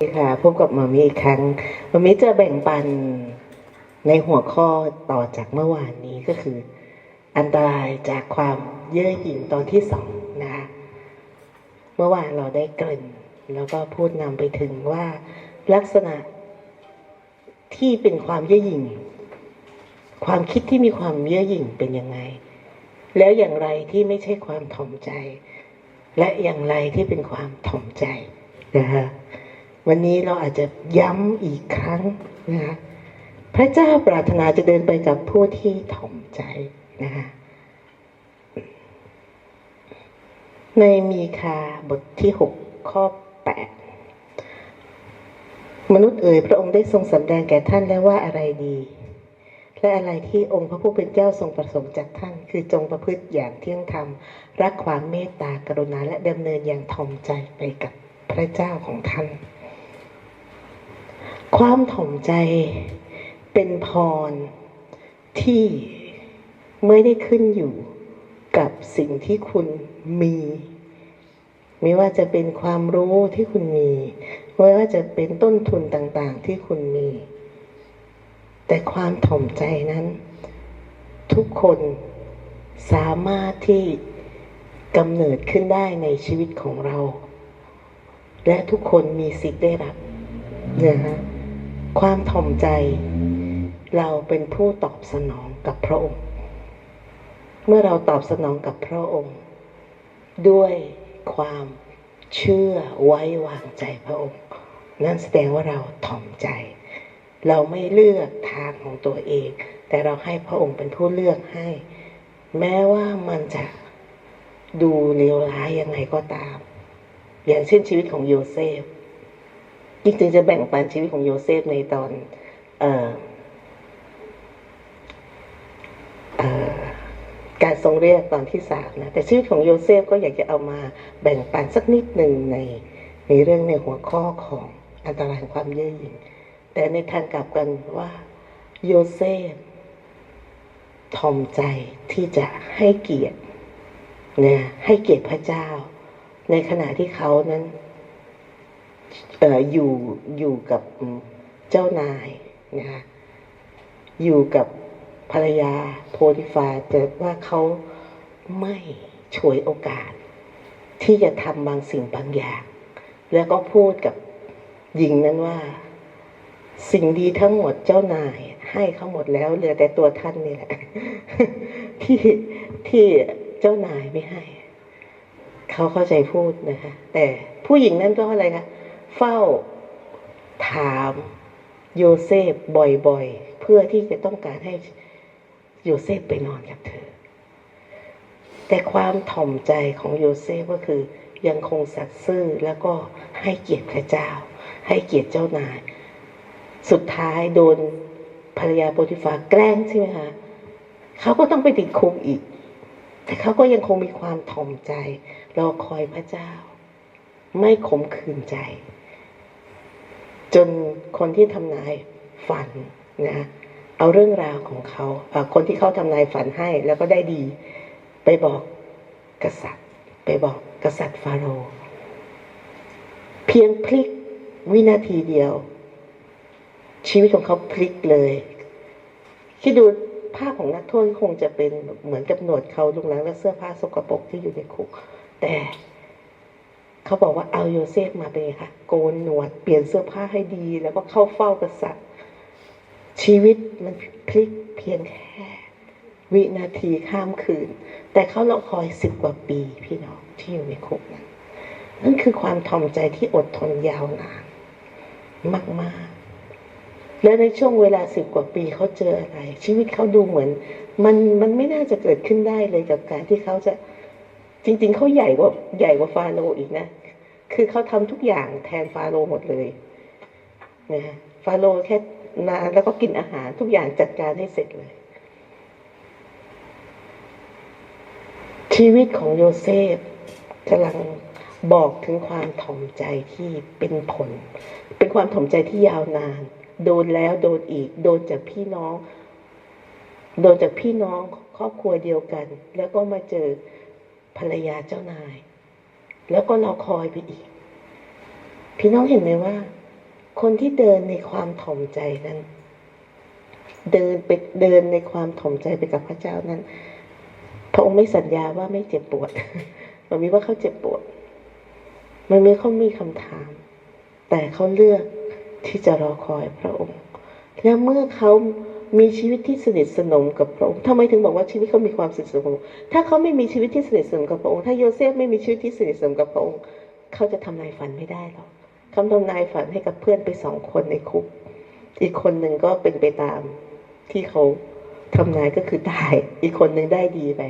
ค่ะพบกับมามีอีกครั้งมามีจะแบ่งปันในหัวข้อต่อจากเมื่อวานนี้ก็คือ อันตรายจากความเย่อหยิ่งตอนที่สองนะคะเมื่อวานเราได้เกริ่น แล้วก็พูดนำไปถึงว่าลักษณะที่เป็นความเย่อหยิ่ง ความคิดที่มีความเย่อหยิ่งเป็นยังไง แล้วอย่างไรที่ไม่ใช่ความถ่อมใจ และอย่างไรที่เป็นความถ่อมใจนะคะ วันนี้เราอาจจะย้ำอีกครั้งนะคะพระเจ้าปรารถนาจะเดินไปกับผู้ที่ถ่อมใจนะคะในมีคาบทที่หกข้อแปดมนุษย์เอ๋ยพระองค์ได้ทรงสำแดงแก่ท่านแล้วว่าอะไรดี และอะไรที่องค์พระผู้เป็นเจ้าทรงประสงค์จากท่าน คือจงประพฤติอย่างเที่ยงธรรม รักความเมตตากรุณาและดำเนินอย่างถ่อมใจไปกับพระเจ้าของท่าน ความถ่อมใจเป็นพรที่ไม่ได้ขึ้นอยู่กับสิ่งที่คุณมี ไม่ว่าจะเป็นความรู้ที่คุณมี ไม่ว่าจะเป็นต้นทุนต่างๆที่คุณมี แต่ความถ่อมใจนั้น ทุกคนสามารถที่กำเนิดขึ้นได้ในชีวิตของเรา และทุกคนมีสิทธิ์ได้รับนะฮะ ความถ่อมใจ เราเป็นผู้ตอบสนองกับพระองค์ เมื่อเราตอบสนองกับพระองค์ ด้วยความเชื่อไว้วางใจพระองค์ นั่นแสดงว่าเราถ่อมใจ เราไม่เลือกทางของตัวเอง แต่เราให้พระองค์เป็นผู้เลือกให้ แม้ว่ามันจะดูเลวร้ายยังไงก็ตาม อย่างเช่นชีวิตของโยเซฟ จริงๆจะแบ่งปันชีวิตของโยเซฟในตอนเอ่อการทรงเรียกตอนที่สามนะแต่ชีวิตของโยเซฟก็อยากจะเอามาแบ่งปันสักนิดหนึ่งในในเรื่องในหัวข้อของอันตรายของความเย่อหยิ่งแต่ในทางกลับกันว่าโยเซฟทอมใจที่จะให้เกียรติเนี่ยให้เกียรติพระเจ้า ในขณะที่เขานั้น อ่ออยู่อยู่กับเจ้านายนะคะอยู่กับภรรยาโพธิฟาแต่ว่าเขาไม่ฉวยโอกาส ที่จะทำบางสิ่งบางอย่าง แล้วก็พูดกับหญิงนั้นว่า สิ่งดีทั้งหมดเจ้านายให้เขาหมดแล้วเหลือแต่ตัวท่านนี่แหละที่ที่เจ้านายไม่ให้ เขาเข้าใจพูดนะคะ แต่ผู้หญิงนั้นก็อะไรคะ เฝ้า ถามโยเซฟบ่อยๆ เพื่อที่จะต้องการให้โยเซฟไปนอนกับเธอ แต่ความถ่อมใจของโยเซฟก็คือยังคงสัตย์ซื่อแล้วก็ให้เกียรติพระเจ้า ให้เกียรติเจ้านาย สุดท้ายโดนภรรยาโปรติฟาแกล้งใช่ไหมคะเขาก็ต้องไปติดคุกอีก แต่เขาก็ยังคงมีความถ่อมใจรอคอยพระเจ้า ไม่ขมขื่นใจ จนคนที่ทำนายฝันนะเอาเรื่องราวของเขา คนที่เขาทำนายฝันให้แล้วก็ได้ดี ไปบอกกษัตริย์ ไปบอกกษัตริย์ฟาโรห์เพียงพลิกวินาทีเดียว ชีวิตของเขาพลิกเลยคิดดูภาพของนักโทษคงจะเป็นเหมือนกับหนวดเขาลุงหลังและเสื้อผ้าสกปรกที่อยู่ในคุก แต่ เขาบอกว่าเอาโยเซฟมาเป็นไงคะโกนหนวด เปลี่ยนเสื้อผ้าให้ดี แล้วก็เข้าเฝ้ากษัตริย์ ชีวิตมันพลิกเพียงแค่ วินาทีข้ามคืน แต่เขารอคอยสิบกว่าปีพี่น้องที่อยู่ในคุกนั้นนั่นคือความทอมใจที่อดทนยาวนานมาก ๆ และในช่วงเวลาสิบกว่าปีเขาเจออะไร ชีวิตเขาดูเหมือน มันมันไม่น่าจะเกิดขึ้นได้เลยกับการที่เขาจะจริง ๆเขาใหญ่กว่าใหญ่กว่าฟาโรห์อีกนะ คือเขาทำทุกอย่างแทนฟาโรห์หมดเลยนะฮะฟาโรห์แค่มาแล้วก็กินอาหารทุกอย่างจัดการให้เสร็จเลย ชีวิตของโยเซฟกำลังบอกถึงความถ่อมใจที่เป็นผล เป็นความถ่อมใจที่ยาวนาน โดนแล้วโดนอีก โดนจากพี่น้อง โดนจากพี่น้องครอบครัวเดียวกัน แล้วก็มาเจอภรรยาเจ้านาย แล้วก็รอคอยไปอีก พี่น้องเห็นไหมว่า คนที่เดินในความถ่อมใจนั้น เดินไปเดินในความถ่อมใจไปกับพระเจ้านั้น พระองค์ไม่สัญญาว่าไม่เจ็บปวด มันมีว่าเขาเจ็บปวด มันมีเขามีคำถาม แต่เขาเลือกที่จะรอคอยพระองค์ และเมื่อเขา มีชีวิตที่สนิทสนมกับพระองค์ทำไมถึงบอกว่าชีวิตเขามีความสนิทสนมถ้าเขาไม่มีชีวิตที่สนิทสนมกับพระองค์ ถ้าโยเซฟไม่มีชีวิตที่สนิทสนมกับพระองค์ เขาจะทำนายฝันไม่ได้หรอกคำทำนายฝันให้กับเพื่อนไปสองคนในคุก อีกคนหนึ่งก็เป็นไปตามที่เขาทำนายก็คือตาย อีกคนหนึ่งได้ดีไป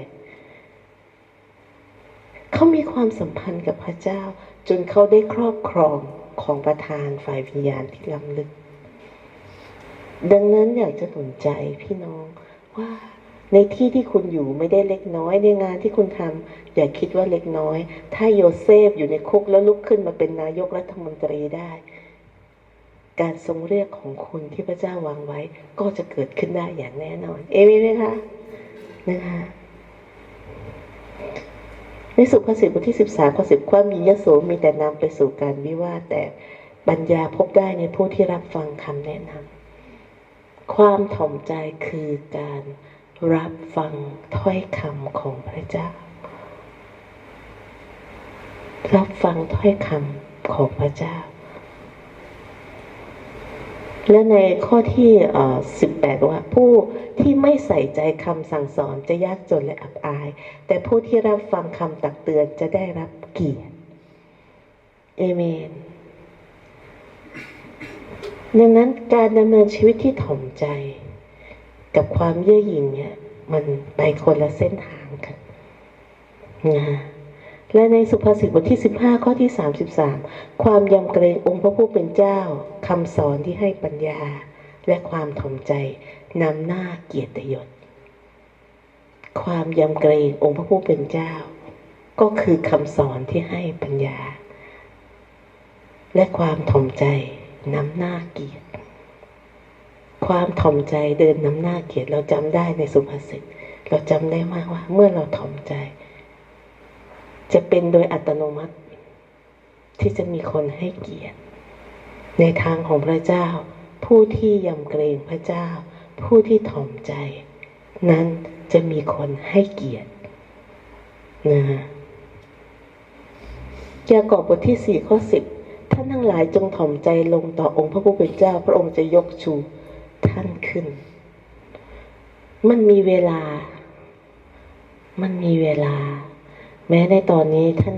เขามีความสัมพันธ์กับพระเจ้า จนเขาได้ครอบครองของประธานฝ่ายวิญญาณที่ล้ำลึก ดังนั้นอยากจะหนุนใจพี่น้องว่าในที่ที่คุณอยู่ไม่ได้เล็กน้อยในงานที่คุณทำอย่าคิดว่าเล็กน้อย ถ้าโยเซฟอยู่ในคุกแล้วลุกขึ้นมาเป็นนายกรัฐมนตรีได้ การทรงเรียกของคุณที่พระเจ้าวางไว้ ก็จะเกิดขึ้นได้อย่างแน่นอน เอเมนไหมคะนะคะในสุภาษิตบทที่13ข้อ10ความมียโสมีแต่นำไปสู่การวิวาทแต่ปัญญาพบได้ในผู้ที่รับฟังคำแนะนำ ความถ่อมใจคือการรับฟังถ้อยคำของพระเจ้า รับฟังถ้อยคำของพระเจ้า และในข้อที่ 18 ว่าผู้ที่ไม่ใส่ใจคำสั่งสอนจะยากจนและอับอาย แต่ผู้ที่รับฟังคำตักเตือนจะได้รับเกียรติ เอเมน ดังนั้นการดำเนินชีวิตที่ถ่อมใจ กับความเย่อหยิ่งเนี่ย มันไปคนละเส้นทางกันนะฮะและในสุภาษิตบทที่ 15 ข้อที่ 33 ความยำเกรงองค์พระผู้เป็นเจ้าคำสอนที่ให้ปัญญา และความถ่อมใจนำหน้าเกียรติยศ ความยำเกรงองค์พระผู้เป็นเจ้า ก็คือคำสอนที่ให้ปัญญา และความถ่อมใจ นำหน้าเกียรติ ความถ่อมใจเดินนำหน้าเกียรติเราจำได้ในสุภาษิตเราจำได้มากว่า เมื่อเราถ่อมใจ จะเป็นโดยอัตโนมัติ ที่จะมีคนให้เกียรติ ในทางของพระเจ้า ผู้ที่ยำเกรงพระเจ้า ผู้ที่ถ่อมใจ นั้นจะมีคนให้เกียรตินะฮะยากอบบทที่สี่ข้อสิบ ท่านทั้งหลายจงถ่อมใจลงต่อองค์พระผู้เป็นเจ้า พระองค์จะยกชูท่านขึ้น มันมีเวลา มันมีเวลา แม้ในตอนนี้ท่าน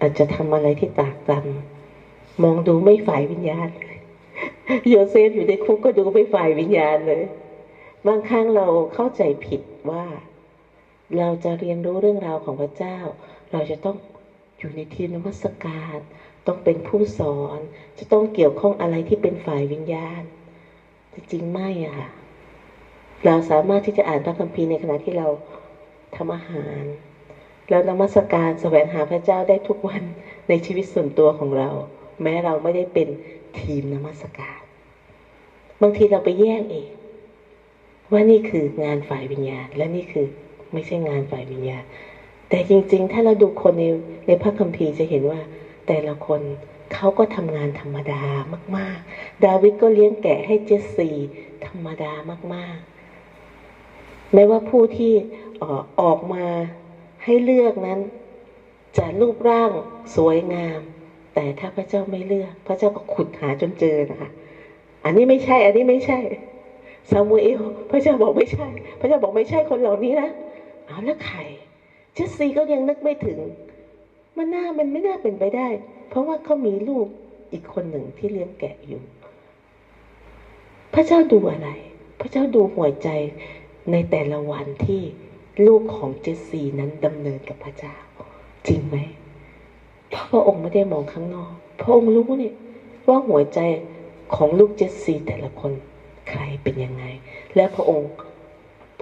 อาจจะทำอะไรที่ตากตำมองดูไม่ฝ่ายวิญญาณโยเซฟอยู่ในคุกก็ดูไม่ฝ่ายวิญญาณเลย บางครั้งเราเข้าใจผิดว่า เราจะเรียนรู้เรื่องราวของพระเจ้า เราจะต้องอยู่ในทีมนมัสการ ต้องเป็นผู้สอน จะต้องเกี่ยวข้องอะไรที่เป็นฝ่ายวิญญาณแต่จริงไม่อะค่ะ เราสามารถที่จะอ่านพระคัมภีร์ในขณะที่เราทำอาหาร แล้วนมัสการแสวงหาพระเจ้าได้ทุกวันในชีวิตส่วนตัวของเรา แม้เราไม่ได้เป็นทีมนมัสการ บางทีเราไปแยกเอง ว่านี่คืองานฝ่ายวิญญาณ และนี่คือไม่ใช่งานฝ่ายวิญญาณ แต่จริง ๆ ถ้าเราดูคนในในพระคัมภีร์จะเห็นว่า แต่ละคนเขาก็ทำงานธรรมดามาก ๆ ดาวิดก็เลี้ยงแกะให้เจสซีธรรมดามาก ๆ แม้ว่าผู้ที่ออออกมาให้เลือกนั้น จะรูปร่างสวยงาม แต่ถ้าพระเจ้าไม่เลือก พระเจ้าก็ขุดหาจนเจอนะคะ อันนี้ไม่ใช่ อันนี้ไม่ใช่ซามูเอลพระเจ้าบอกไม่ใช่ พระเจ้าบอกไม่ใช่คนเหล่านี้นะเอาแล้วใครเจสซีก็ยังนึกไม่ถึง มันน่ามันไม่น่าเป็นไปได้ เพราะว่าเขามีลูกอีกคนหนึ่งที่เลี้ยงแกะอยู่ พระเจ้าดูอะไร พระเจ้าดูหัวใจในแต่ละวันที่ลูกของเจสซีนั้นดำเนินกับพระเจ้า จริงไหมเพราะพระองค์ไม่ได้มองข้างนอก พระองค์รู้เนี่ยว่าหัวใจของลูกเจสซีแต่ละคนใครเป็นยังไง และพระองค์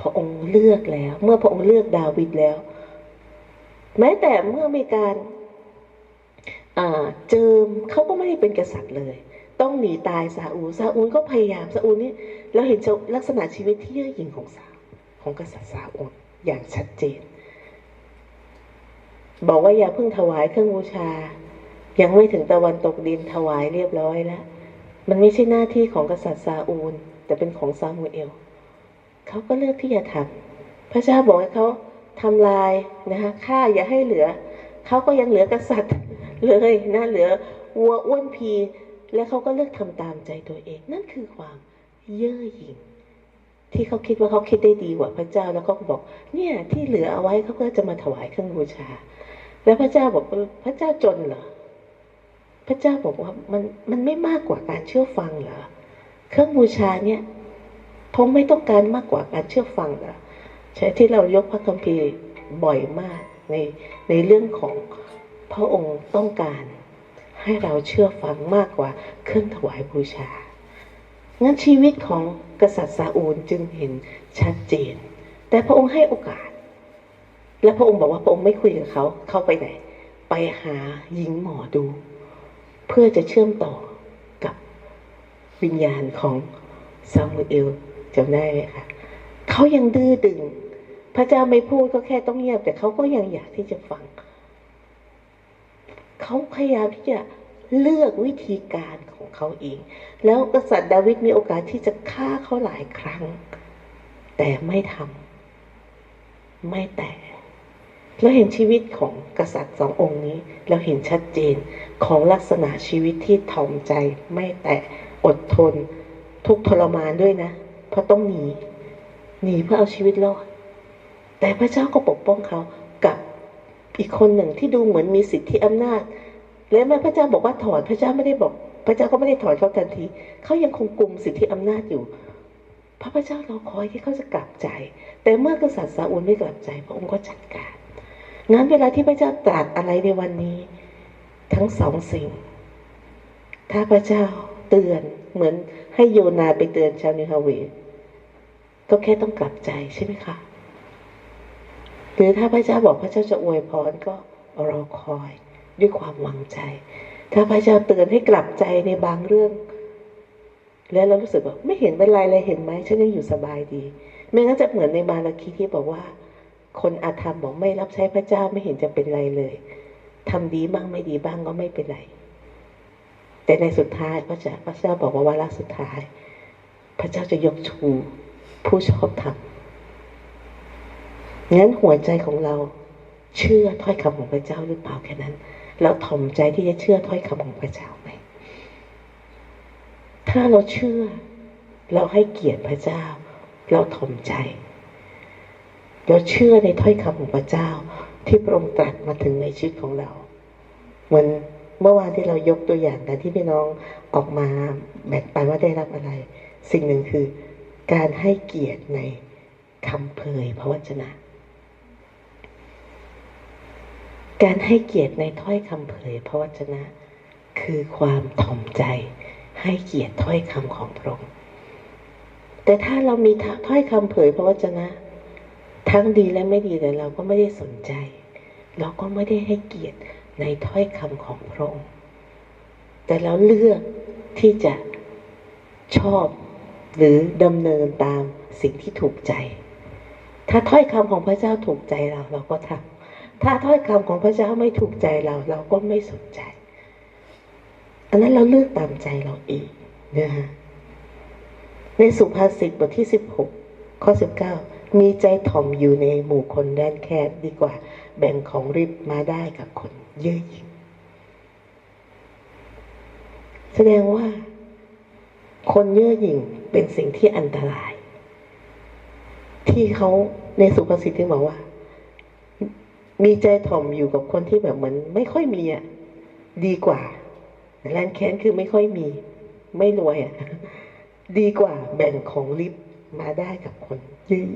พระองค์เลือกแล้ว เมื่อพระองค์เลือกดาวิดแล้ว แม้แต่เมื่อมีการเจิมเขาก็ไม่ได้เป็นกษัตริย์เลย ต้องหนีตายซาอูซาอูลก็พยายามซาอูลนี่เราเห็นลักษณะชีวิตที่เย่อหยิ่งของซาของกษัตริย์ซาอูลอย่างชัดเจน บอกว่าอย่าเพิ่งถวายเครื่องบูชา ยังไม่ถึงตะวันตกดินถวายเรียบร้อยแล้ว มันไม่ใช่หน้าที่ของกษัตริย์ซาอูล แต่เป็นของซามูเอลเขาก็เลือกที่จะทำพระเจ้าบอกให้เขา ทำลายนะคะฆ่าอย่าให้เหลือ เขาก็ยังเหลือกษัตริย์เลยนะเหลือวัวอ้วนพี และเขาก็เลือกทำตามใจตัวเอง นั่นคือความเย่อหยิ่งที่เขาคิดว่าเขาคิดได้ดีกว่าพระเจ้าแล้วเขาก็บอก เนี่ยที่เหลือเอาไว้เขาก็จะมาถวายเครื่องบูชา แล้วพระเจ้าบอกพระเจ้าจนเหรอพระเจ้าบอกว่ามันมันไม่มากกว่าการเชื่อฟังเหรอเครื่องบูชาเนี่ยพงไม่ต้องการมากกว่าการเชื่อฟังเหรอ ใช่ที่เรายกพระคัมภีร์บ่อยมากในในเรื่องของพระองค์ต้องการให้เราเชื่อฟังมากกว่าเครื่องถวายบูชา งั้นชีวิตของกษัตริย์ซาอูลจึงเห็นชัดเจน แต่พระองค์ให้โอกาส และพระองค์บอกว่าพระองค์ไม่คุยกับเขา เข้าไปไหน ไปหาหญิงหมอดู เพื่อจะเชื่อมต่อกับวิญญาณของซามูเอลจำได้ไหมคะ เขายังดื้อดึง พระเจ้าไม่พูดก็แค่ต้องเงียบ แต่เขาก็ยังอยากที่จะฟัง เขาพยายามที่จะเลือกวิธีการของเขาเอง แล้วกษัตริย์ดาวิดมีโอกาสที่จะฆ่าเขาหลายครั้ง แต่ไม่ทำไม่แตะเราเห็นชีวิตของกษัตริย์สององค์นี้ เราเห็นชัดเจนของลักษณะชีวิตที่ถ่อมใจ ไม่แตะอดทน ทุกทรมานด้วยนะ เพราะต้องหนี หนีเพื่อเอาชีวิตรอดแต่พระเจ้าก็ปกป้องเขากับอีกคนหนึ่งที่ดูเหมือนมีสิทธิอำนาจ และเมื่อพระเจ้าบอกว่าถอนพระเจ้าไม่ได้บอก พระเจ้าก็ไม่ได้ถอนเขาทันที เขายังคงกลุมสิทธิอำนาจอยู่ พระพระเจ้ารอคอยที่เขาจะกลับใจ แต่เมื่อกษัตริย์ซาอูลไม่กลับใจ พระองค์ก็จัดการงั้นเวลาที่พระเจ้าตรัสอะไรในวันนี้ ทั้งสองสิ่ง ถ้าพระเจ้าเตือนเหมือนให้โยนาไปเตือนชาวนิฮาเว ก็แค่ต้องกลับใจใช่ไหมคะหรือถ้าพระเจ้าบอกพระเจ้าจะอวยพรก็รอคอยด้วยความหวังใจ ถ้าพระเจ้าเตือนให้กลับใจในบางเรื่อง แล้วเรารู้สึกว่าไม่เห็นเป็นไรเลยเห็นไหมฉันยังอยู่สบายดี ไม่งั้นจะเหมือนในมาราคีที่บอกว่า คนอาธรรมบอกไม่รับใช้พระเจ้าไม่เห็นจะเป็นไรเลยทำดีบ้างไม่ดีบ้างก็ไม่เป็นไร แต่ในสุดท้ายพระเจ้าพระเจ้าบอกว่าวาระสุดท้าย พระเจ้าจะยกชู ผู้ชอบธรรมงั้นหัวใจของเราเชื่อถ้อยคำของพระเจ้าหรือเปล่าแค่นั้น เราถ่อมใจที่จะเชื่อถ้อยคำของพระเจ้าไหมถ้าเราเชื่อ เราให้เกียรติพระเจ้า เราถ่อมใจ เราเชื่อในถ้อยคำของพระเจ้า ที่พระองค์ตรัสมาถึงในชีวิตของเราเหมือนเมื่อวานที่เรายกตัวอย่างกันที่พี่น้องออกมาแบ่งปันว่าได้รับอะไร สิ่งหนึ่งคือ การให้เกียรติในคำเผยพระวจนะ การให้เกียรติในถ้อยคำเผยพระวจนะ คือความถ่อมใจให้เกียรติถ้อยคำของพระองค์แต่ถ้าเรามีถ้อยคำเผยพระวจนะ ทั้งดีและไม่ดีแต่เราก็ไม่ได้สนใจ เราก็ไม่ได้ให้เกียรติในถ้อยคำของพระองค์แต่เราเลือกที่จะชอบ หรือดำเนินตามสิ่งที่ถูกใจ ถ้าถ้อยคำของพระเจ้าถูกใจเราเราก็ทำถ้าถ้อยคำของพระเจ้าไม่ถูกใจเราเราก็ไม่สนใจ อันนั้นเราเลือกตามใจเราเองนะฮะในสุภาษิตบทที่ 16 ข้อ 19 มีใจถ่อมอยู่ในหมู่คนแดนแคบดีกว่า แบ่งของริบมาได้กับคนเย่อหยิ่งแสดงว่า คนเย่อหยิ่ง เป็นสิ่งที่อันตราย ที่เขาในสุภาษิตที่บอกว่า มีใจถ่อมอยู่กับคนที่แบบเหมือน ไม่ค่อยมีอะดีกว่าแลนแค้นคือไม่ค่อยมี ไม่รวยอะดีกว่าแบ่งของลิฟมาได้กับคนยืด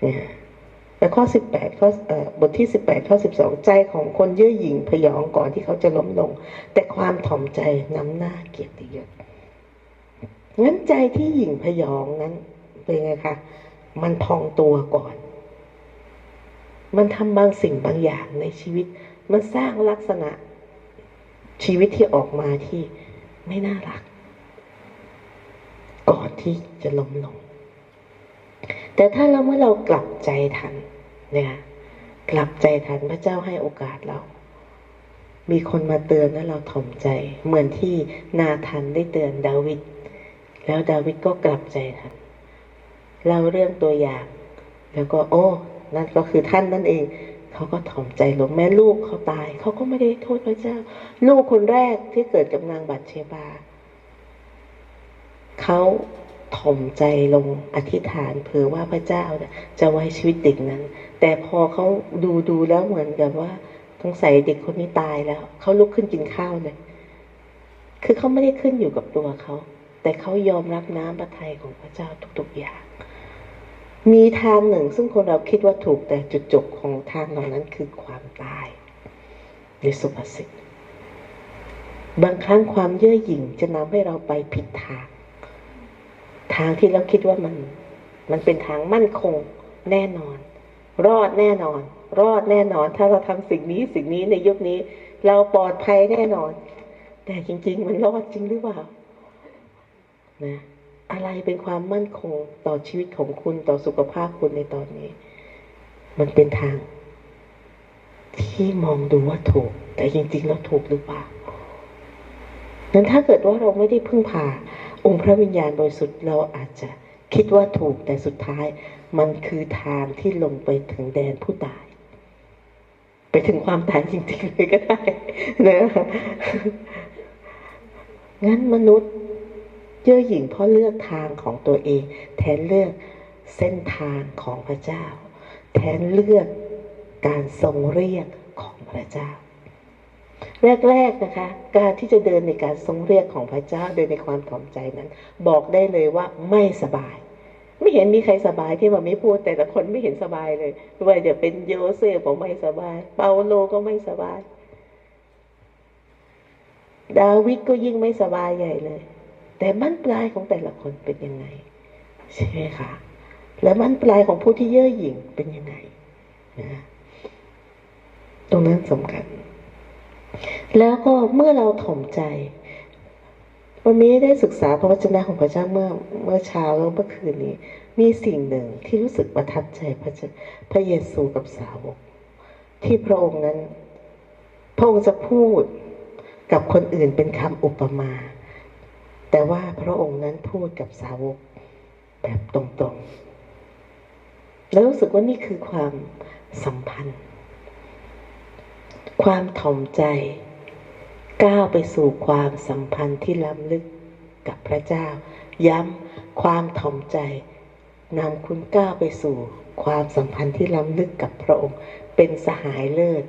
เนี่ยแต่ข้อสิบแปดข้อเอ่อบทที่สิบแปดข้อสิบสองใจของคนเย่อหยิ่งพยองก่อนที่เขาจะล้มลง แต่ความถ่อมใจน้ำหน้าเกียรติยศ งั้นใจที่หยิ่งพยองนั้นเป็นไงคะ มันพองตัวก่อน มันทำบางสิ่งบางอย่างในชีวิต มันสร้างลักษณะชีวิตที่ออกมาที่ไม่น่ารัก ก่อนที่จะล้มลง แต่ถ้าเราเมื่อเรากลับใจทันเนี่ยกลับใจทันพระเจ้าให้โอกาสเรา มีคนมาเตือนแล้วเราถ่อมใจ เหมือนที่นาธานได้เตือนดาวิด แล้วดาวิดก็กลับใจทันเล่าเรื่องตัวอย่าง แล้วก็โอ้ นั่นก็คือท่านนั่นเอง เขาก็ถ่อมใจลงแม้ลูกเขาตาย เขาก็ไม่ได้โทษพระเจ้า ลูกคนแรกที่เกิดกับนางบัตเชบา เขาถ่อมใจลงอธิษฐานเผื่อว่าพระเจ้าจะไว้ชีวิตเด็กนั้น แต่พอเขาดูดูแล้วเหมือนกับว่าสงสัยเด็กคนนี้ตายแล้ว เขาลุกขึ้นกินข้าวเลย คือเขาไม่ได้ขึ้นอยู่กับตัวเขา แต่เขายอมรับน้ำพระทัยของพระเจ้าทุกๆอย่าง มีทางหนึ่งซึ่งคนเราคิดว่าถูกแต่จุดจบของทางเหล่านั้นคือความตายในสุภาษิตบางครั้งความเย่อหยิ่งจะนำให้เราไปผิดทาง ทางที่เราคิดว่ามัน มันเป็นทางมั่นคงแน่นอน รอดแน่นอน รอดแน่นอน ถ้าเราทำสิ่งนี้สิ่งนี้ในยุคนี้ เราปลอดภัยแน่นอน แต่จริง ๆ มันรอดจริงหรือเปล่า นะอะไรเป็นความมั่นคงต่อชีวิตของคุณต่อสุขภาพคุณในตอนนี้ มันเป็นทาง ที่มองดูว่าถูก แต่จริงๆแล้วถูกหรือเปล่านั้นถ้าเกิดว่าเราไม่ได้พึ่งพาองค์พระวิญญาณบริสุทธิ์เราอาจจะคิดว่าถูกแต่สุดท้าย มันคือทางที่ลงไปถึงแดนผู้ตาย ไปถึงความตายจริงๆเลยก็ได้นะงั้นมนุษย์ เย่อหยิ่งเพราะเลือกทางของตัวเอง แทนเลือกเส้นทางของพระเจ้า แทนเลือกการทรงเรียกของพระเจ้า แรกๆนะคะ การที่จะเดินในการทรงเรียกของพระเจ้าโดยในความถ่อมใจนั้น บอกได้เลยว่าไม่สบาย ไม่เห็นมีใครสบายที่มาไม่พูดแต่ละคนไม่เห็นสบายเลยว่าจะเป็นโยเซฟก็ไม่สบาย เปาโลก็ไม่สบาย ดาวิดก็ยิ่งไม่สบายใหญ่เลย แต่บั้นปลายของแต่ละคนเป็นยังไง ใช่ไหมคะและบั้นปลายของผู้ที่เย่อหยิ่งเป็นยังไงนะตรงนั้นสำคัญ แล้วก็เมื่อเราถ่อมใจ วันนี้ได้ศึกษาพระวจนะของพระเจ้าเมื่อเมื่อเช้าแล้วเมื่อคืนนี้ มีสิ่งหนึ่งที่รู้สึกประทับใจพระเจ้าพระเยซูกับสาวก ที่พระองค์นั้น พระองค์จะพูดกับคนอื่นเป็นคำอุปมา แต่ว่าพระองค์นั้นพูดกับสาวกแบบตรงๆ แล้วรู้สึกว่านี่คือความสัมพันธ์ ความถ่อมใจ ก้าวไปสู่ความสัมพันธ์ที่ล้ำลึกกับพระเจ้า ย้ำความถ่อมใจนำคุณก้าวไปสู่ความสัมพันธ์ที่ล้ำลึกกับพระองค์ เป็นสหายเลิศ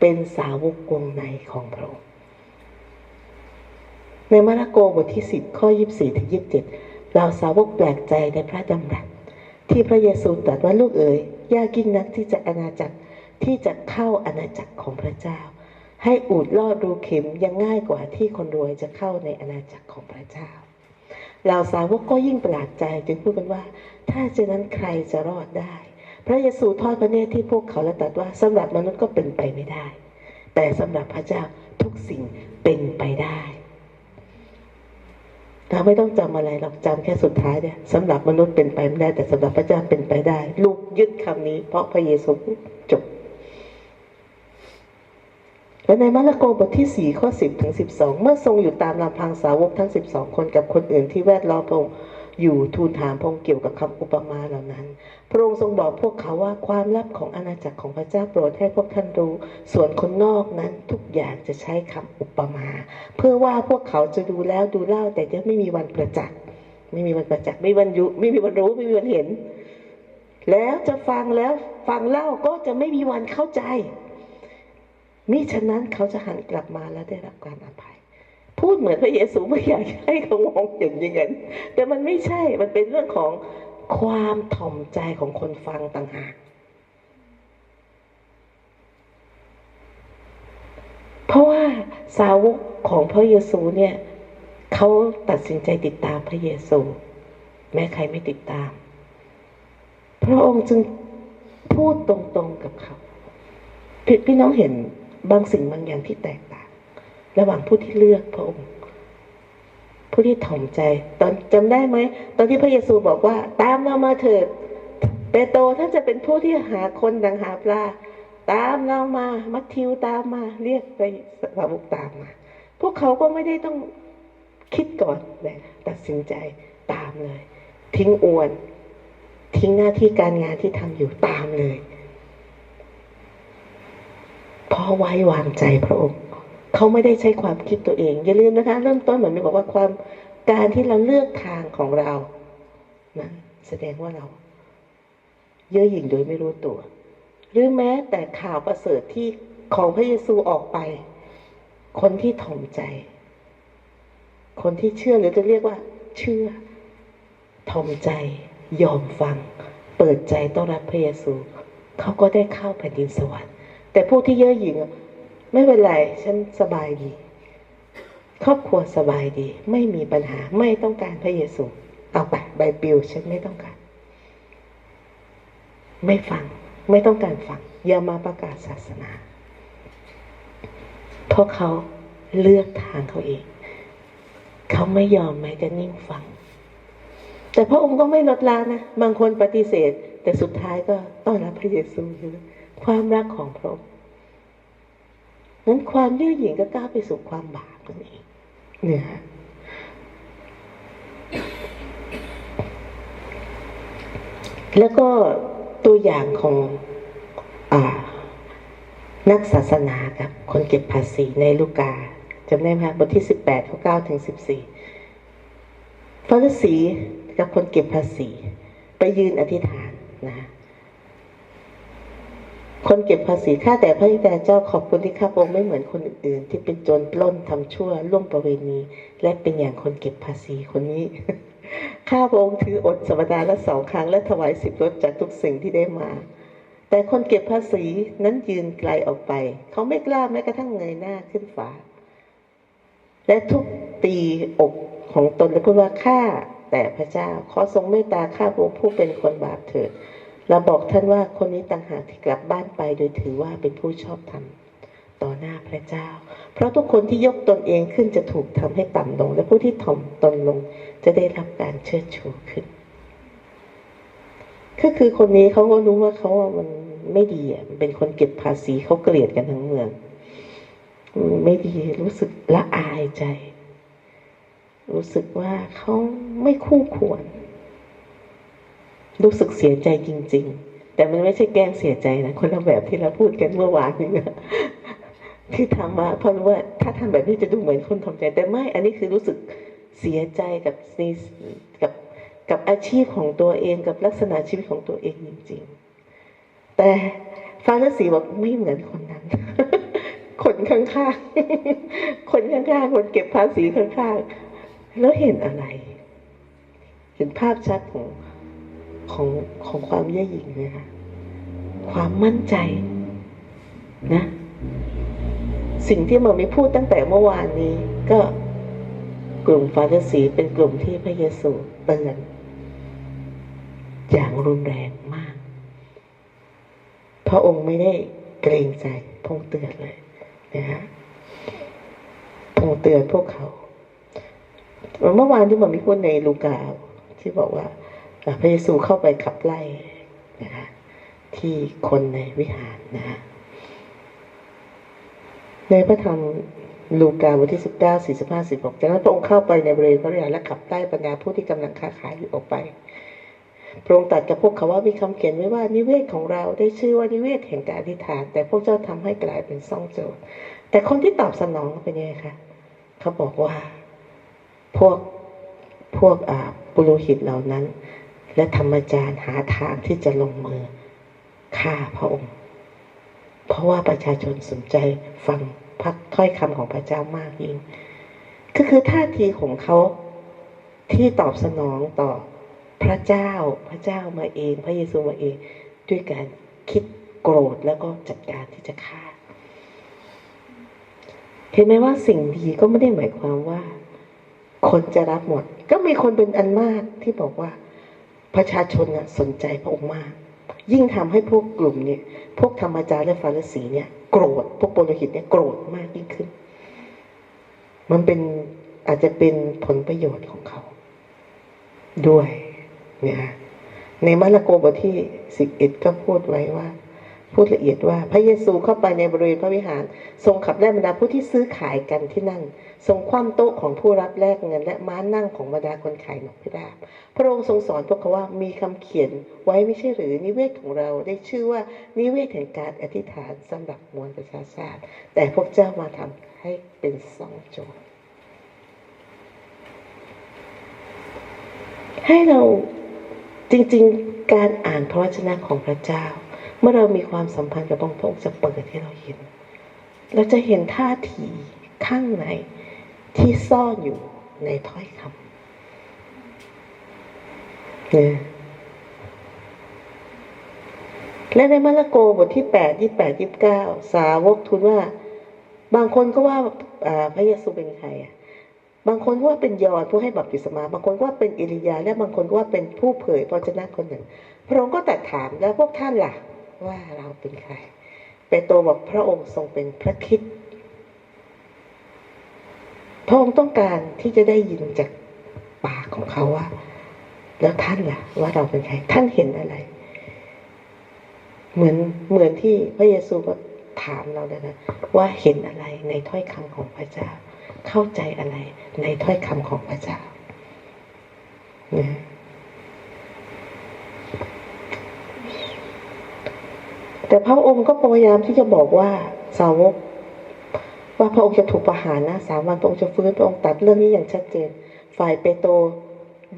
เป็นสาวกวงในของพระองค์ ในมาระโกบทที่10ข้อ24ถึง27เราสาวกแปลกใจในพระดำรัสที่พระเยซูตรัสว่าลูกเอ๋ยยากยิ่งนักที่จะอาณาจักรที่จะเข้าอาณาจักรของพระเจ้า ให้อูดลอดรูเข็มยังง่ายกว่าที่คนรวยจะเข้าในอาณาจักรของพระเจ้าเราสาวกก็ยิ่งประหลาดใจจึงพูดกันว่า ถ้าเช่นนั้นใครจะรอดได้ พระเยซูทอดพระเนตรที่พวกเขาและตรัสว่าสำหรับมนุษย์ก็เป็นไปไม่ได้ แต่สำหรับพระเจ้าทุกสิ่งเป็นไปได้ เราไม่ต้องจำอะไรหรอกจำแค่สุดท้ายเนี่ยสำหรับมนุษย์เป็นไปไม่ได้ แต่สำหรับพระเจ้าเป็นไปได้ ลูกยึดคำนี้ เพราะพระเยซูจบและในมาระโกบทที่สี่ข้อสิบถึงสิบสองเมื่อทรงอยู่ตามลำพังสาวกทั้งสิบสองคนกับคนอื่นที่แวดล้อมพระองค์ อยู่ทูลถามพระองค์เกี่ยวกับคำอุปมาเหล่านั้น พระองค์ทรงบอกพวกเขาว่าความลับของอาณาจักรของพระเจ้าโปรดให้พวกท่านรู้ ส่วนคนนอกนั้นทุกอย่างจะใช้คำอุปมา เพื่อว่าพวกเขาจะดูแล้วดูเล่าแต่จะไม่มีวันประจักษ์ไม่มีวันประจักษ์ไม่มีวันยุไม่มีวันรู้ไม่มีวันเห็น แล้วจะฟังแล้วฟังเล่าก็จะไม่มีวันเข้าใจมิฉะนั้นเขาจะหันกลับมาและได้รับการอภัย พูดเหมือนพระเยซูไม่อยากให้เขามองอย่างอย่างนั้นแต่มันไม่ใช่มันเป็นเรื่องของความถ่อมใจของคนฟังต่างหากเพราะว่าสาวกของพระเยซูเนี่ยเขาตัดสินใจติดตามพระเยซู แม้ใครไม่ติดตาม พระองค์จึงพูดตรงๆกับเขาพี่พี่น้องเห็นบางสิ่งบางอย่างที่แตกต่าง ระหว่างผู้ที่เลือกพระองค์ ผู้ที่ถ่อมใจ ตอนจำได้ไหมตอนที่พระเยซูบอกว่า ตามเรามาเถิดเปโตรท่านจะเป็นผู้ที่หาคนดังหาปลาตามเรามามัทธิวตามมา เรียกไปสาวกตามมา พวกเขาก็ไม่ได้ต้องคิดก่อนเลยตัดสินใจตามเลย ทิ้งอวน ทิ้งหน้าที่การงานที่ทำอยู่ตามเลยเพราะไว้วางใจพระองค์ เขาไม่ได้ใช้ความคิดตัวเอง อย่าลืมนะคะ เริ่มต้นเหมือนมีบอกว่าความการที่เราเลือกทางของเรานั้นแสดงว่าเรา เย่อหยิ่งโดยไม่รู้ตัว หรือแม้แต่ข่าวประเสริฐที่ของพระเยซูออกไป คนที่ถ่อมใจ คนที่เชื่อหรือจะเรียกว่า เชื่อถ่อมใจ ยอมฟัง เปิดใจต้อนรับพระเยซู เขาก็ได้เข้าแผ่นดินสวรรค์ แต่ผู้ที่เย่อหยิ่งอะ ไม่เป็นไร ฉันสบายดี ครอบครัวสบายดี ไม่มีปัญหาไม่ต้องการพระเยซูเอาไปใบปลิวฉันไม่ต้องการ ไม่ฟัง ไม่ต้องการฟัง อย่ามาประกาศศาสนา เพราะเขาเลือกทางเขาเอง เขาไม่ยอมแม้จะนิ่งฟัง แต่พระองค์ก็ไม่ลดละนะ บางคนปฏิเสธ แต่สุดท้ายก็ต้อนรับพระเยซู ความรักของพระองค์ นั้นความเยื่อหยิ่งก็ก้าวไปสู่ความบาปนั่นเองเนี่ยฮะแล้วก็ตัวอย่างของอนักศาสนากับคนเก็บภาษีในลูกาจำได้ไหมคะบทที่สิบแปดข้อเก้าถึงสิบสี่ฟาริสีกับคนเก็บภาษี ไปยืนอธิษฐานนะ คนเก็บภาษีข้าแต่พระบิดาเจ้าขอบคุณที่ข้าพระองค์ไม่เหมือนคนอื่นๆ ที่เป็นโจรปล้นทำชั่วล่วงประเวณี และเป็นอย่างคนเก็บภาษีคนนี้ข้าพระองค์ถืออดสัปดาห์ละสองครั้งและถวายสิบรถจากทุกสิ่งที่ได้มา แต่คนเก็บภาษีนั้นยืนไกลออกไป เขาไม่กล้าแม้กระทั่งเงยหน้าขึ้นฟ้าและทุบตีอกของตนและพูดว่าข้าแต่พระเจ้าขอทรงเมตตาข้าพระองค์ผู้เป็นคนบาปเถิด เราบอกท่านว่าคนนี้ต่างหากที่กลับบ้านไป โดยถือว่าเป็นผู้ชอบธรรมต่อหน้าพระเจ้า เพราะทุกคนที่ยกตนเองขึ้นจะถูกทำให้ต่ำลง และผู้ที่ถ่อมตนลงจะได้รับการเชิดชูขึ้น ก็คือคนนี้เขาก็รู้ว่าเขาว่ามันไม่ดีอะมันเป็นคนเก็บภาษีเขาเกลียดกันทั้งเมือง ไม่ดีรู้สึกละอายใจ รู้สึกว่าเขาไม่คู่ควร รู้สึกเสียใจจริง ๆ แต่มันไม่ใช่แกล้งเสียใจนะคนละแบบที่เราพูดกันเมื่อวานนี้นะที่ทำมาเพราะว่าถ้าทำแบบนี้จะดูเหมือนคนทำใจ แต่ไม่ อันนี้คือรู้สึกเสียใจกับซีกับกับอาชีพของตัวเองกับลักษณะชีวิตของตัวเองจริง ๆ แต่ฟาฤสีบอกไม่เหมือนคนนั้น คนข้างๆ คนข้างๆ คนเก็บภาษีข้างๆ แล้วเห็นอะไร เห็นภาพชัดของ ของของความเย่อหยิ่งเลยค่ะความมั่นใจนะ สิ่งที่มันไม่พูดตั้งแต่เมื่อวานนี้ ก็กลุ่มฟาริสีเป็นกลุ่มที่พระเยซูเตือนอย่างรุนแรงมาก พระองค์ไม่ได้เกรงใจพงเตือนเลยนะฮะพงเตือนพวกเขา เมื่อวานที่ผมมีพูดในลูกาที่บอกว่า พระเยซูเข้าไปขับไล่นะคะที่คนในวิหารนะฮะในพระธรรมลูกาบทที่สิบเก้าสี่สิบห้าสิบหกจากนั้นพระองค์เข้าไปในบริเวณพระวิหารและขับไล่บรรดาผู้ที่กำลังค้าขายอยู่ออกไปพระองค์ตรัสกับพวกเขาว่ามีคำเขียนไว้ว่านิเวศของเราได้ชื่อว่านิเวศแห่งการอธิษฐาน แต่พวกเจ้าทำให้กลายเป็นซ่องโจรแต่คนที่ตอบสนองเป็นยังไงคะเขาบอกว่า พวกพวกอ่าปุโรหิตเหล่านั้น และธรรมจารย์หาทางที่จะลงมือฆ่าพระองค์ เพราะว่าประชาชนสนใจฟังพักถ้อยคำของพระเจ้ามากยิ่งก็คือท่าทีของเขาที่ตอบสนองต่อพระเจ้าพระเจ้ามาเอง พระเยซูมาเอง ด้วยการคิดโกรธแล้วก็จัดการที่จะฆ่า เห็นไหมว่าสิ่งดีก็ไม่ได้หมายความว่า คนจะรับหมด ก็มีคนเป็นอันมากที่บอกว่า ประชาชนน่ะสนใจพระองค์มาก ยิ่งทำให้พวกกลุ่มเนี่ยพวกธรรมจารย์และฟาริสีเนี่ยโกรธพวกปุโรหิตเนี่ยโกรธมากยิ่งขึ้น มันเป็นอาจจะเป็นผลประโยชน์ของเขา ด้วยเนี่ยในมาระโกบทที่สิบเอ็ดก็พูดไว้ว่า พูดละเอียดว่าพระเยซูเข้าไปในบริเวณพระวิหาร ทรงขับไล่บรรดาผู้ที่ซื้อขายกันที่นั่น ทรงคว่ำโต๊ะของผู้รับแลกเงิน และม้านั่งของบรรดาคนขายนกพิราบพระองค์ทรงสอนพวกเขาว่ามีคำเขียนไว้ไม่ใช่หรือนิเวศของเราได้ชื่อว่านิเวศแห่งการอธิษฐานสำหรับมวลประชาชาติ แต่พวกเจ้ามาทำให้เป็นสองโจรให้เราจริงๆ การอ่านพระวจนะของพระเจ้า มื่อเรามีความสัมพันธ์กับองค์พระองค์จะเปิดให้เราเห็น เราจะเห็นท่าทีข้างในที่ซ่อนอยู่ในถ้อยคำเนี่ยและในมาระโกบทที่แปดยี่แปดยี่เก้าสาวกทูลว่า บางคนก็ว่าพระเยซูเป็นใครอะบางคนก็ว่าเป็นยอห์นผู้ให้บัพติศมา บางคนก็ว่าเป็นเอลียา และบางคนก็ว่าเป็นผู้เผยพระวจนะคนหนึ่ง พระองค์ก็ตัดถามแล้วพวกท่านล่ะ ว่าเราเป็นใครเปโตรบอกพระองค์ทรงเป็นพระคิดพระองค์ต้องการที่จะได้ยินจากปากของเขาว่า แล้วท่านล่ะ ว่าเราเป็นใคร ท่านเห็นอะไร เหมือนเหมือนที่พระเยซูก็ถามเราเลยนะว่าเห็นอะไรในถ้อยคำของพระเจ้า เข้าใจอะไรในถ้อยคำของพระเจ้านะ แต่พระองค์ก็พยายามที่จะบอกว่าสาวก ว่าพระองค์จะถูกประหารนะสามวันพระองค์จะฟื้นพระองค์ตัดเรื่องนี้อย่างชัดเจน ฝ่ายเปโตร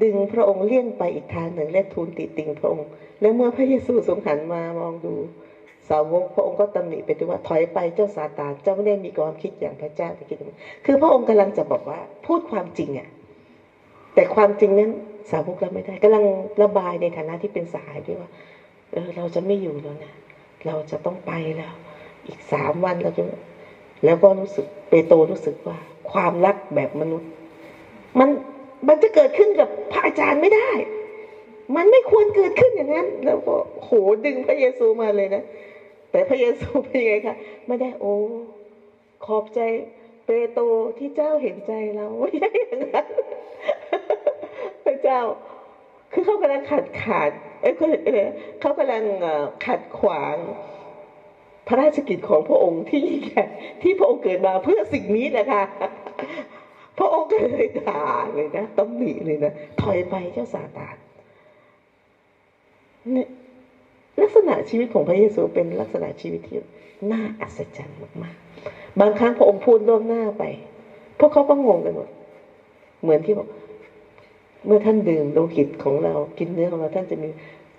ดึงพระองค์เลี่ยงไปอีกทางหนึ่งและทูลติติงพระองค์ แล้วเมื่อพระเยซูทรงหันมามองดูสาวกพระองค์ก็ตำหนิไปด้วยว่าถอยไปเจ้าซาตานเจ้าไม่ได้มีความคิดอย่างพระเจ้าแต่คิดอย่างคือพระองค์กำลังจะบอกว่าพูดความจริงอะแต่ความจริงนั้นสาวกเราไม่ได้กำลังระบายในฐานะที่เป็นสหายด้วยว่าเออเราจะไม่อยู่แล้วนะ เราจะต้องไปแล้ว อีกสามวันเราจะแล้วก็รู้สึกเปโตรรู้สึกว่า ความรักแบบมนุษย์ มันมันจะเกิดขึ้นกับพระอาจารย์ไม่ได้ มันไม่ควรเกิดขึ้นอย่างนั้น แล้วก็โหดึงพระเยซูมาเลยนะ แต่พระเยซูเป็นยังไงคะไม่ได้โอ้ขอบใจเปโตรที่เจ้าเห็นใจเราไม่ใช่อย่างนั้นพระเจ้า คือเขากำลังขัดขาด เอ้ยเขาเขากำลังขัดขวางพระราชกิจของพระองค์ที่ที่พระองค์เกิดมาเพื่อสิ่งนี้นะคะพระองค์ก็เลยด่าเลยนะตำหนิเลยนะถอยไปเจ้าซาตานนี่ลักษณะชีวิตของพระเยซูเป็นลักษณะชีวิตที่น่าอัศจรรย์มากๆ บางครั้งพระองค์พูดล่วงหน้าไป พวกเขาก็งงกันหมด เหมือนที่บอก เมื่อท่านดื่มโลหิตของเรากินเนื้อของเราท่านจะมี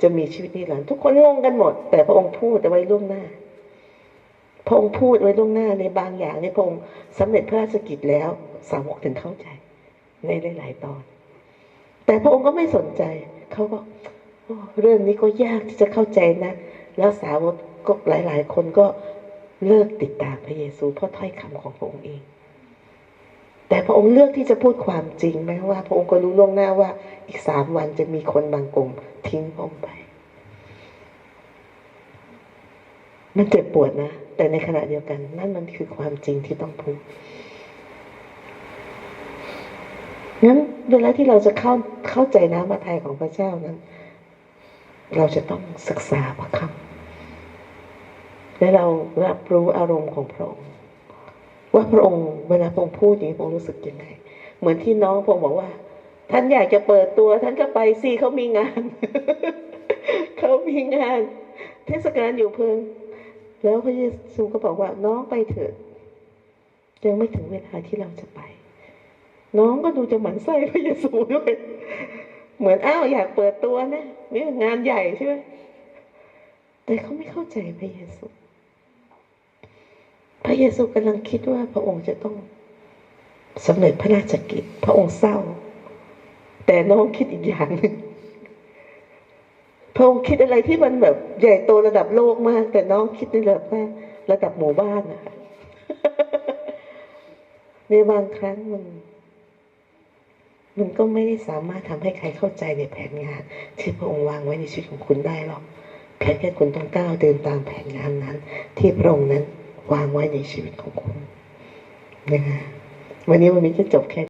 จะมีชีวิตนิรันดร์ทุกคนงงกันหมด แต่พระองค์พูดเอาไว้ล่วงหน้า พระองค์พูดไว้ล่วงหน้าในบางอย่างในพระองค์สำเร็จพระราชกิจแล้วสาวกถึงเข้าใจ ในหลาย ๆ ตอน แต่พระองค์ก็ไม่สนใจเขาก็เรื่องนี้ก็ยากที่จะเข้าใจนะ แล้วสาวกก็หลาย ๆ คนก็เลิกติดตามพระเยซูเพราะถ้อยคำของพระองค์เอง แต่พระองค์เลือกที่จะพูดความจริงแม้ว่า พระองค์ก็รู้ล่วงหน้าว่าอีกสามวันจะมีคนบางกลุ่มทิ้งพระองค์ไป มันเจ็บปวดนะ แต่ในขณะเดียวกัน นั่นมันคือความจริงที่ต้องพูดงั้นเวลาที่เราจะเข้าเข้าใจน้ำมาไทยของพระเจ้านั้น เราจะต้องศึกษาพระคำและเรารับรู้อารมณ์ของพระองค์ ว่าพระองค์เวลาพระองค์พูดอย่างนี้พระองค์รู้สึกยังไง เหมือนที่น้องพระองค์บอกว่า ท่านอยากจะเปิดตัว ท่านก็ไปสิเขามีงานเขามีงาน เทศกาลอยู่เพิง แล้วพระเยซูก็บอกว่าน้องไปเถิดยังไม่ถึงเวลาที่เราจะไป น้องก็ดูจะหมั่นไส้พระเยซูด้วยเหมือนอ้าวอยากเปิดตัวนะนี่งานใหญ่ใช่ไหมแต่เขาไม่เข้าใจพระเยซู พระเยซูกำลังคิดว่าพระองค์จะต้องสำเร็จพระราชกิจ พระองค์เศร้า แต่น้องคิดอีกอย่างหนึ่งพระองค์คิดอะไรที่มันแบบใหญ่โตระดับโลกมาก แต่น้องคิดในระดับว่าระดับหมู่บ้านนะคะในบางครั้งมัน มันก็ไม่ได้สามารถทำให้ใครเข้าใจในแผนงาน ที่พระองค์วางไว้ในชีวิตของคุณได้หรอกเพียงแค่คุณต้องก้าวเดินตามแผนงานนั้น ที่พระองค์นั้น วางไว้ในชีวิตของคุณนะคะวันนี้วันนี้จะจบแค่